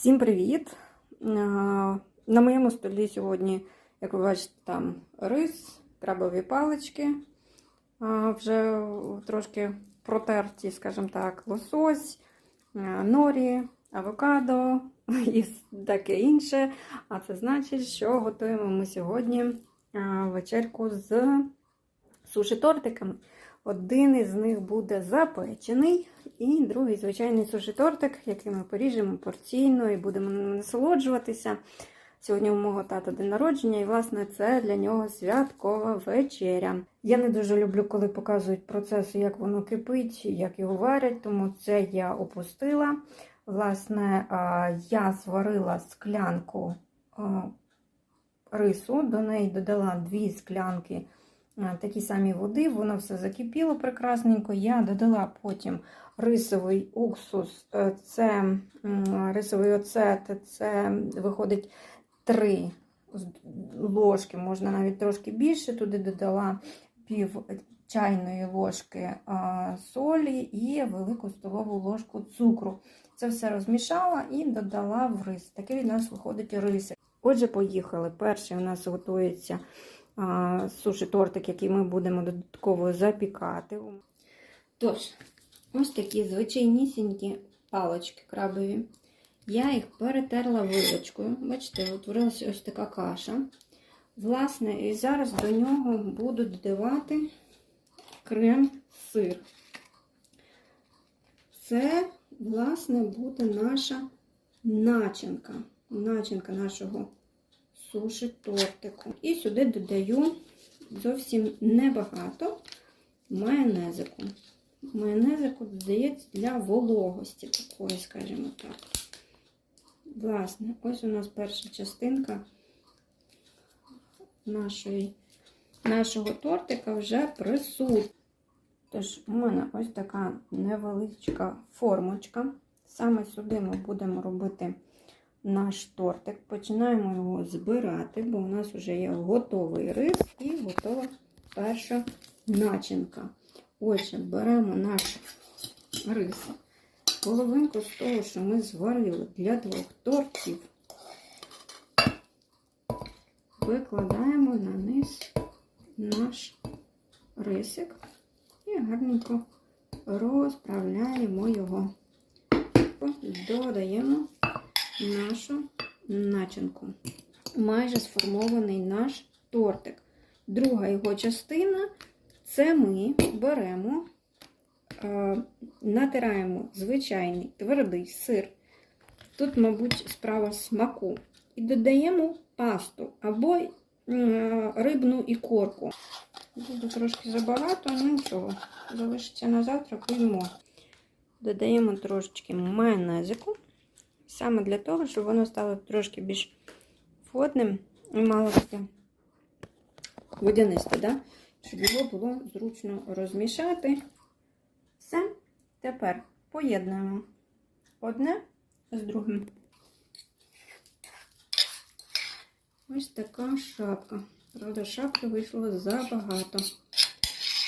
Всім привіт! Е, На моєму столі сьогодні, як ви бачите, там рис, крабові палички, е, вже трошки протерті, скажімо так, лосось, е, норі, авокадо і таке інше. А це значить, що готуємо ми сьогодні вечерку з суші-тортиками. Один із них буде запечений, і другий звичайний суші-тортик, який ми поріжемо порційно і будемо насолоджуватися. Сьогодні у мого тата день народження, і, власне, це для нього святкова вечеря. Я не дуже люблю, коли показують процеси, як воно кипить, як його варять, тому це я опустила. Власне, я зварила склянку рису, до неї додала дві склянки такі самі води, воно все закипіло прекрасненько. Я додала потім рисовий уксус, е, це рисовий оцет, це виходить 3 ложки, можна навіть трошки більше. Туди додала пів чайної ложки солі і велику столову ложку цукру. Це все розмішала і додала в рис. Такий у нас виходить рис. Отже, поїхали. Перший у нас готується а, суші-тортик, який ми будемо додатково запікати. Тож, ось такі звичайнісінькі палочки крабові. Я їх перетерла вилочкою. Бачите, утворилася ось така каша. Власне, і зараз до нього буду додавати крем-сир. Це, власне, буде наша начинка. Начинка нашого суші-тортику. І сюди додаю зовсім небагато майонезику. Майонезику додається для вологості такої, скажімо так. Власне, ось у нас перша частинка нашої, нашого тортика вже присутня. Тож, у мене ось така невеличка формочка. Саме сюди ми будемо робити наш тортик. Починаємо його збирати, бо у нас вже є готовий рис і готова перша начинка. Отже, беремо наш рис. Половинку з того, що ми зварили для двох тортів, викладаємо на низ наш рисик і гарненько розправляємо його. Додаємо нашу начинку. Майже сформований наш тортик. Друга його частина це ми беремо, е, натираємо звичайний твердий сир. Тут, мабуть, справа смаку. І додаємо пасту або рибну ікорку. Буде трошки забагато, ну нічого. Залишиться на завтра, поїмо. Додаємо трошечки майонезику. Саме для того, щоб воно стало трошки більш водним і мало таке водянисте, да? щоб його було зручно розмішати. Все. Тепер поєднуємо одне з другим. Ось така шапка. Правда, шапки вийшло забагато.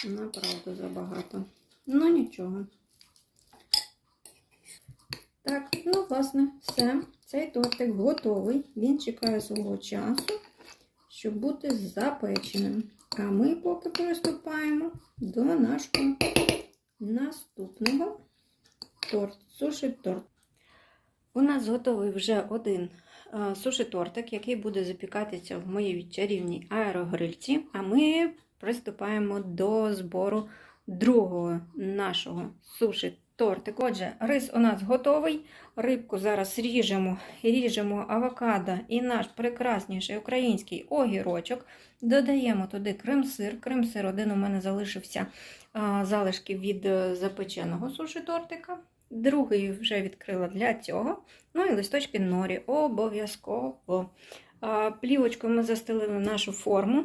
Направду забагато. Ну нічого. Так, ну, власне, все. Цей тортик готовий. Він чекає свого часу, щоб бути запеченим. А ми поки приступаємо до нашого наступного торт, суші-торт. У нас готовий вже один е, суші-тортик, який буде запікатися в моїй чарівній аерогрильці. А ми приступаємо до збору другого нашого суші тортик. Отже, рис у нас готовий. Рибку зараз ріжемо, ріжемо авокадо і наш прекрасніший український огірочок. Додаємо туди крем-сир. Крем-сир один у мене залишився залишки від е, запеченого суші тортика. Другий вже відкрила для цього. Ну і листочки норі обов'язково. Плівочкою ми застелили нашу форму.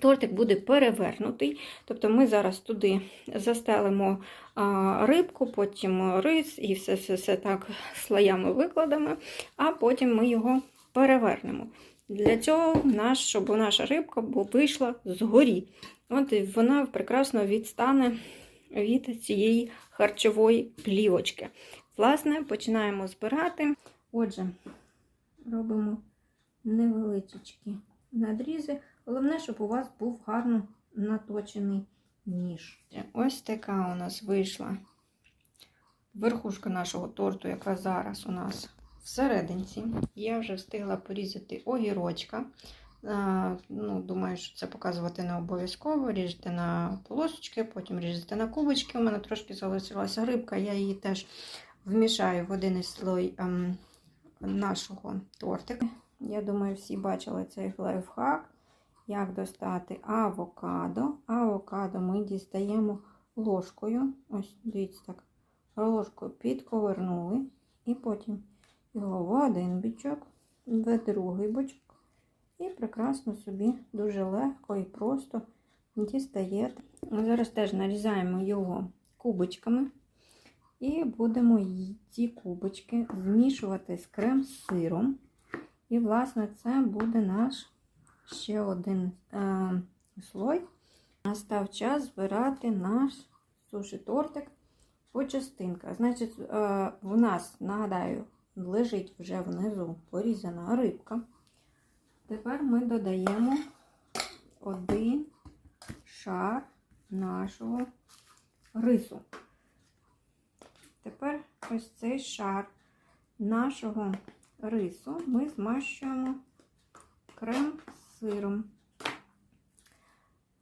Тортик буде перевернутий, тобто ми зараз туди застелимо рибку, потім рис і все все, все так слоями викладемо, а потім ми його перевернемо. Для цього, наш, щоб наша рибка вийшла згорі. От вона прекрасно відстане від цієї харчової плівочки. Власне, починаємо збирати. Отже, робимо невеличкі надрізи. Головне, щоб у вас був гарно наточений ніж. Ось така у нас вийшла верхушка нашого торту, яка зараз у нас всерединці. Я вже встигла порізати огірочка. Ну, Думаю, що це показувати не обов'язково. Ріжете на полосочки, потім ріжете на кубочки. У мене трошки залишилася рибка, я її теж вмішаю в один із слой ем, нашого тортика. Я думаю, всі бачили цей лайфхак, як достати авокадо. Авокадо ми дістаємо ложкою. Ось, дивіться так, ложкою підковернули, і потім його в один бічок, в другий бочок. І прекрасно собі дуже легко і просто дістаєте. Зараз теж нарізаємо його кубочками. І будемо ці кубочки змішувати з крем-сиром. І, власне, це буде наш ще один е, слой. Настав час збирати наш суші-тортик по частинках. Значить, е, в нас, нагадаю, лежить вже внизу порізана рибка. Тепер ми додаємо один шар нашого рису. Тепер ось цей шар нашого рису ми змащуємо крем сиром.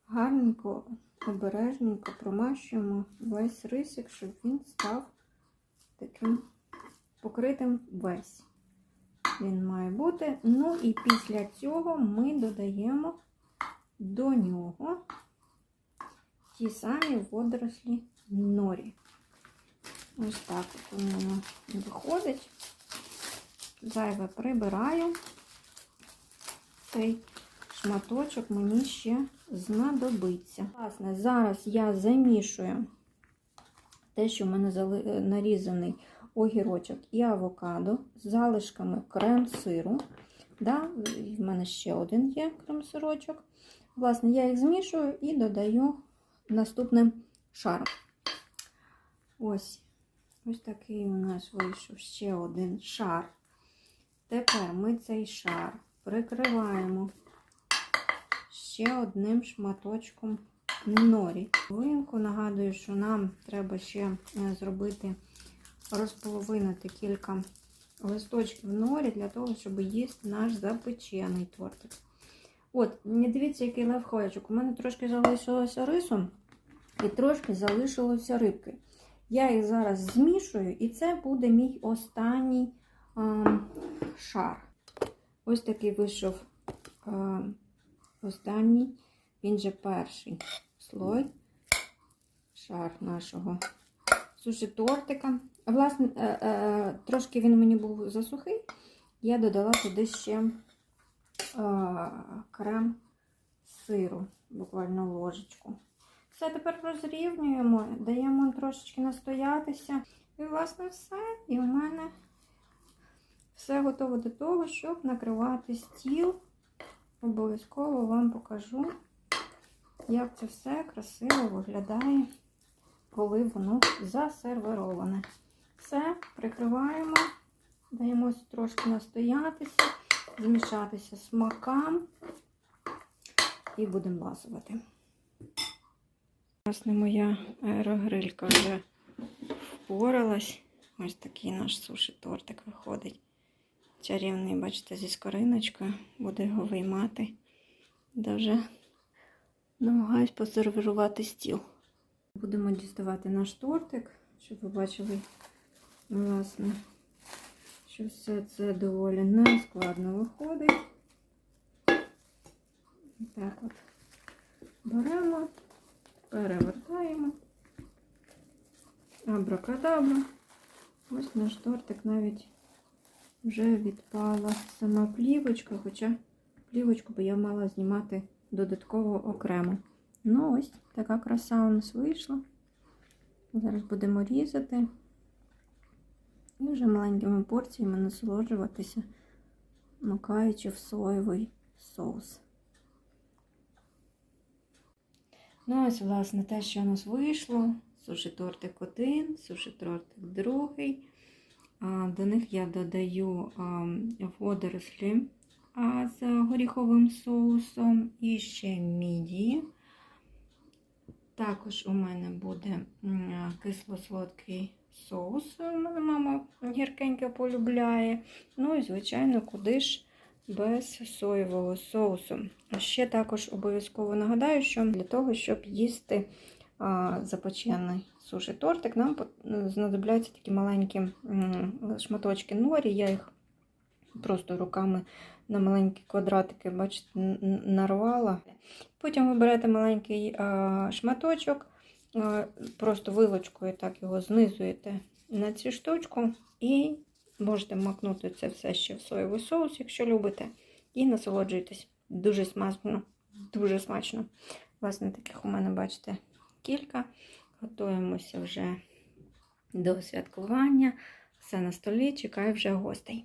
Гарненько, обережненько промащуємо весь рисик, щоб він став таким покритим весь. Він має бути. Ну і після цього ми додаємо до нього ті самі водорослі норі. Ось так у мене виходить. Зайве прибираю. Цей шматочок мені ще знадобиться. Власне, зараз я замішую те, що в мене нарізаний огірочок і авокадо з залишками крем-сиру. Да, в мене ще один є крем-сирочок. Власне, я їх змішую і додаю наступним шаром. Ось. Ось такий у нас вийшов ще один шар. Тепер ми цей шар прикриваємо ще одним шматочком норі. Винку нагадую, що нам треба ще е, зробити розполовинити кілька листочків норі для того, щоб їсти наш запечений тортик. От, не дивіться, який левхочок. У мене трошки залишилося рису і трошки залишилося рибки. Я їх зараз змішую, і це буде мій останній а, шар. Ось такий вийшов а, останній, він же перший слой, шар нашого суші-тортика. Власне, е, е, трошки він мені був засухий. Я додала туди ще е, крем сиру, буквально ложечку. Все, тепер розрівнюємо, даємо трошечки настоятися. І, власне, все. І в мене все готово до того, щоб накривати стіл. Обов'язково вам покажу, як це все красиво виглядає, коли воно засервироване. Все, прикриваємо, даємо трошки настоятися, змішатися смакам і будемо ласувати. Власне, моя аерогрилька вже впоралась. Ось такий наш суші-тортик виходить. Чарівний, бачите, зі скориночкою. Буду його виймати. Дуже намагаюсь посервірувати стіл. Будемо діставати наш тортик, щоб ви бачили, власне, що все це доволі нескладно виходить. Так от беремо перевертаємо. Абракадабра. Ось наш тортик навіть вже відпала сама плівочка, хоча плівочку би я мала знімати додатково окремо. Ну, ось така краса у нас вийшла. Зараз будемо різати і вже маленькими порціями насолоджуватися, макаючи в соєвий соус. Ну, ось, власне, те, що у нас вийшло. Суші тортик один, суші тортик другий. До них я додаю водорослі з горіховим соусом і ще мідії. Також у мене буде кисло-солодкий соус. Мене мама гіркеньке полюбляє. Ну і, звичайно, куди ж без соєвого соусу. Ще також обов'язково нагадаю, що для того, щоб їсти запечений суші тортик, нам знадобляться такі маленькі шматочки норі. Я їх просто руками на маленькі квадратики, бачите, нарвала. Потім ви берете маленький шматочок, просто вилочкою так його знизуєте на цю штучку і можете макнути це все ще в соєвий соус, якщо любите, і насолоджуйтесь. Дуже смачно, дуже смачно. Власне, таких у мене, бачите, кілька. Готуємося вже до святкування. Все на столі, чекаю вже гостей.